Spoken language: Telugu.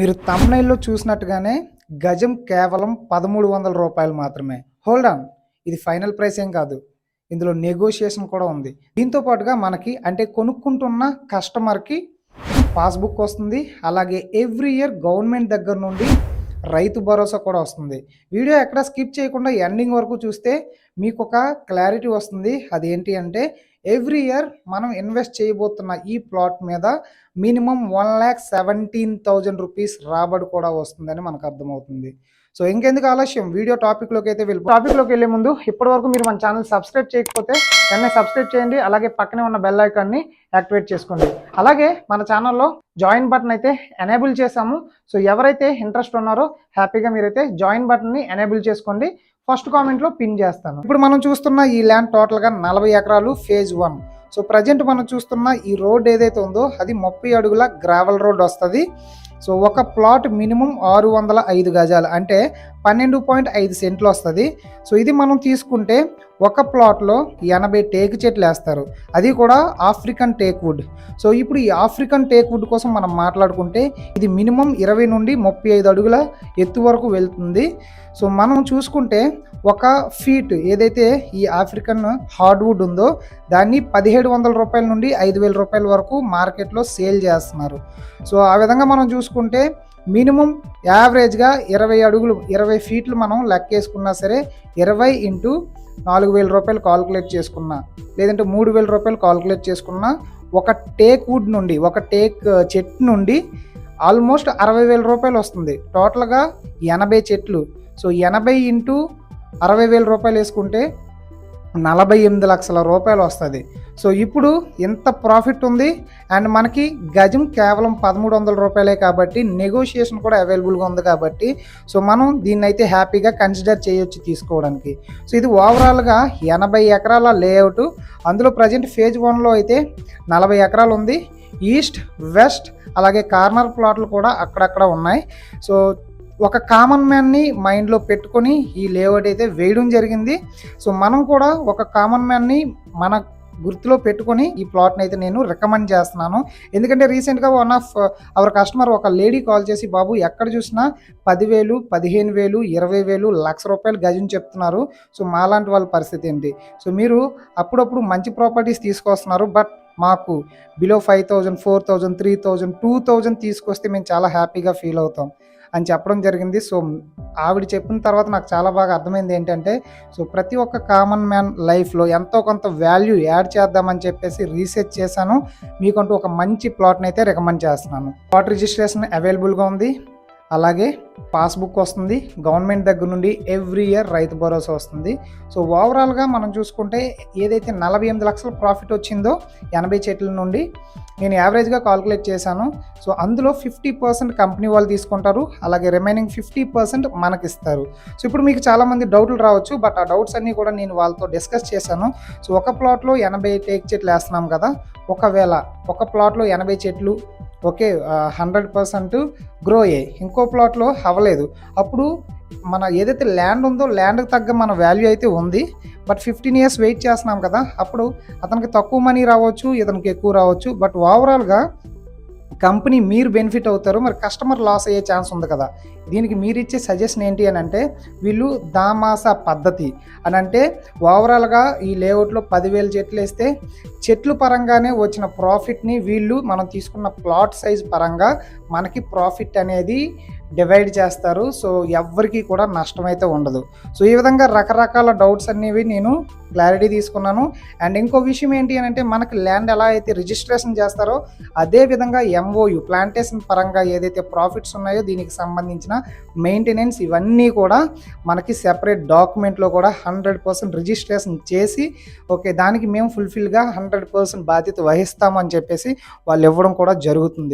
మీరు తమ్నైల్లో చూసినట్టుగానే గజం కేవలం పదమూడు వందల రూపాయలు మాత్రమే. హోల్డ్ ఆన్ ఇది ఫైనల్ ప్రైస్ ఏం కాదు. ఇందులో నెగోషియేషన్ కూడా ఉంది. దీంతో పాటుగా మనకి అంటే కొనుక్కుంటున్న కస్టమర్కి పాస్బుక్ వస్తుంది. అలాగే ఎవ్రీ ఇయర్ గవర్నమెంట్ దగ్గర నుండి రైతు భరోసా కూడా వస్తుంది. వీడియో ఎక్కడ స్కిప్ చేయకుండా ఎండింగ్ వరకు చూస్తే మీకు ఒక క్లారిటీ వస్తుంది. అది ఏంటి అంటే ఎవ్రీ ఇయర్ మనం ఇన్వెస్ట్ చేయబోతున్న ఈ ప్లాట్ మీద minimum one lakh seventeen thousand rupees రాబడి కూడా వస్తుందని మనకు అర్థమవుతుంది. సో ఇంకెందుకు ఆలస్యం? వీడియో టాపిక్లోకి అయితే వెళ్ళి టాపిక్లోకి వెళ్ళే ముందు ఇప్పటివరకు మీరు మన ఛానల్ సబ్స్క్రైబ్ చేయకపోతే వెంటనే సబ్స్క్రైబ్ చేయండి అలాగే పక్కనే ఉన్న బెల్ ఐకాన్ని యాక్టివేట్ చేసుకోండి. అలాగే మన ఛానల్లో జాయిన్ బటన్ అయితే ఎనేబుల్ చేశాము. సో ఎవరైతే ఇంట్రెస్ట్ ఉన్నారో హ్యాపీగా మీరైతే జాయిన్ బటన్ని ఎనేబుల్ చేసుకోండి. ఫస్ట్ కామెంట్లో పిన్ చేస్తాను. ఇప్పుడు మనం చూస్తున్న ఈ ల్యాండ్ టోటల్గా నలభై ఎకరాలు ఫేజ్ వన్ సో ప్రజెంట్ మనం చూస్తున్న ఈ రోడ్ ఏదైతే ఉందో అది ముప్పై అడుగుల గ్రావెల్ రోడ్ వస్తుంది. సో ఒక ప్లాట్ మినిమం ఆరు వందల ఐదు గజాలు. అంటే పన్నెండు పాయింట్ ఐదు సెంట్లు వస్తుంది సో ఇది మనం తీసుకుంటే ఒక ప్లాట్లో ఎనభై టేకు చెట్లు వేస్తారు అది కూడా ఆఫ్రికన్ టేక్ వుడ్. సో ఇప్పుడు ఈ ఆఫ్రికన్ టేక్ వుడ్ కోసం మనం మాట్లాడుకుంటే ఇది మినిమం ఇరవై నుండి ముప్పై ఐదు అడుగుల ఎత్తు వరకు వెళ్తుంది. సో మనం చూసుకుంటే ఒక ఫీట్ ఏదైతే ఈ ఆఫ్రికన్ హార్డ్వుడ్ ఉందో దాన్ని పదిహేడు వందల రూపాయల నుండి ఐదు వేల రూపాయల వరకు మార్కెట్లో సేల్ చేస్తున్నారు. సో ఆ విధంగా మనం చూసుకుంటే మినిమం యావరేజ్గా ఇరవై అడుగులు ఇరవై ఫీట్లు మనం లెక్కేసుకున్నా సరే ఇరవై ఇంటూ నాలుగు వేల రూపాయలు కాల్కులేట్ చేసుకున్నా లేదంటే మూడు వేల రూపాయలు కాల్కులేట్ చేసుకున్నా ఒక టేక్ వుడ్ నుండి ఒక టేక్ చెట్టు నుండి ఆల్మోస్ట్ అరవై వేల రూపాయలు వస్తుంది. టోటల్గా ఎనభై చెట్లు. సో ఎనభై ఇంటూ అరవై వేల రూపాయలు వేసుకుంటే నలభై ఎనిమిది లక్షల రూపాయలు వస్తుంది. సో ఇప్పుడు ఎంత ప్రాఫిట్ ఉంది. అండ్ మనకి గజం కేవలం పదమూడు వందల రూపాయలే కాబట్టి నెగోషియేషన్ కూడా అవైలబుల్గా ఉంది కాబట్టి సో మనం దీన్ని అయితే హ్యాపీగా కన్సిడర్ చేయొచ్చు తీసుకోవడానికి. సో ఇది ఓవరాల్గా ఎనభై ఎకరాల లేఅవుట్. అందులో ప్రజెంట్ ఫేజ్ వన్లో అయితే నలభై ఎకరాలు ఉంది. ఈస్ట్ వెస్ట్ అలాగే కార్నర్ ప్లాట్లు కూడా అక్కడక్కడ ఉన్నాయి. సో ఒక కామన్ మ్యాన్ని మైండ్లో పెట్టుకొని ఈ లేఅవుట్ అయితే వేయడం జరిగింది. సో మనం కూడా ఒక కామన్ మ్యాన్ని మన గుర్తులో పెట్టుకొని ఈ ప్లాట్ని అయితే నేను రికమెండ్ చేస్తున్నాను. ఎందుకంటే రీసెంట్గా వన్ ఆఫ్ అవర్ కస్టమర్ ఒక లేడీ కాల్ చేసి బాబు ఎక్కడ చూసినా పదివేలు పదిహేను వేలు ఇరవై వేలు లక్ష రూపాయలు గజం చెప్తున్నారు. సో మాలాంటి వాళ్ళ పరిస్థితి ఏంటి సో మీరు అప్పుడప్పుడు మంచి ప్రాపర్టీస్ తీసుకొస్తున్నారు. బట్ మాకు below five thousand four thousand three thousand two thousand తీసుకొస్తే మేము చాలా హ్యాపీగా ఫీల్ అవుతాం అని చెప్పడం జరిగింది. సో ఆవిడ చెప్పిన తర్వాత నాకు చాలా బాగా అర్థమైంది ఏంటంటే సో ప్రతి ఒక్క కామన్ మ్యాన్ లైఫ్లో ఎంతో కొంత వాల్యూ యాడ్ చేద్దామని చెప్పేసి రీసెర్చ్ చేశాను. మీకంటూ ఒక మంచి ప్లాట్ని అయితే రికమెండ్ చేస్తున్నాను. ప్లాట్ రిజిస్ట్రేషన్ అవైలబుల్గా ఉంది. అలాగే పాస్బుక్ వస్తుంది. గవర్నమెంట్ దగ్గర నుండి ఎవ్రీ ఇయర్ రైతు భరోసా వస్తుంది. సో ఓవరాల్గా మనం చూసుకుంటే ఏదైతే నలభై ఎనిమిది లక్షల ప్రాఫిట్ వచ్చిందో ఎనభై చెట్ల నుండి నేను యావరేజ్గా కాల్కులేట్ చేశాను. సో అందులో ఫిఫ్టీ పర్సెంట్ కంపెనీ వాళ్ళు తీసుకుంటారు. అలాగే రిమైనింగ్ ఫిఫ్టీ పర్సెంట్ మనకి ఇస్తారు సో ఇప్పుడు మీకు చాలామంది డౌట్లు రావచ్చు. బట్ ఆ డౌట్స్ అన్నీ కూడా నేను వాళ్ళతో డిస్కస్ చేశాను. సో ఒక ప్లాట్లో ఎనభై టేక్ చెట్లు వేస్తున్నాం కదా. ఒకవేళ ఒక ప్లాట్లో ఎనభై చెట్లు ఓకే హండ్రెడ్ పర్సెంట్ గ్రో అయ్యాయి. ఇంకో ప్లాట్లో అవ్వలేదు. అప్పుడు మన ఏదైతే ల్యాండ్ ఉందో ల్యాండ్కి తగ్గ మన వాల్యూ అయితే ఉంది. బట్ ఫిఫ్టీన్ ఇయర్స్ వెయిట్ చేస్తున్నాం కదా. అప్పుడు అతనికి తక్కువ మనీ రావచ్చు ఇతనికి ఎక్కువ రావచ్చు. బట్ ఓవరాల్గా కంపెనీ మీరు బెనిఫిట్ అవుతారు మరి కస్టమర్ లాస్ అయ్యే ఛాన్స్ ఉంది కదా. దీనికి మీరు ఇచ్చే సజెషన్ ఏంటి అని అంటే వీళ్ళు దామాస పద్ధతి అని అంటే ఓవరాల్గా ఈ లేఅవుట్లో పదివేల చెట్లు వేస్తే చెట్లు పరంగానే వచ్చిన ప్రాఫిట్ని వీళ్ళు మనం తీసుకున్న ప్లాట్ సైజ్ పరంగా మనకి ప్రాఫిట్ అనేది డివైడ్ చేస్తారు. సో ఎవరికి కూడా నష్టం అయితే ఉండదు. సో ఈ విధంగా రకరకాల డౌట్స్ అనేవి నేను క్లారిటీ తీసుకున్నాను. అండ్ ఇంకో విషయం ఏంటి అని అంటే మనకి ల్యాండ్ ఎలా అయితే రిజిస్ట్రేషన్ చేస్తారో అదే విధంగా ఎంఓయు ప్లాంటేషన్ పరంగా ఏదైతే ప్రాఫిట్స్ ఉన్నాయో దీనికి సంబంధించిన మెయింటెనెన్స్ ఇవన్నీ కూడా మనకి సెపరేట్ డాక్యుమెంట్లో కూడా హండ్రెడ్ పర్సెంట్ రిజిస్ట్రేషన్ చేసి ఓకే దానికి మేము ఫుల్ఫిల్గా హండ్రెడ్ పర్సెంట్ బాధ్యత వహిస్తామని చెప్పేసి వాళ్ళు ఇవ్వడం కూడా జరుగుతుంది.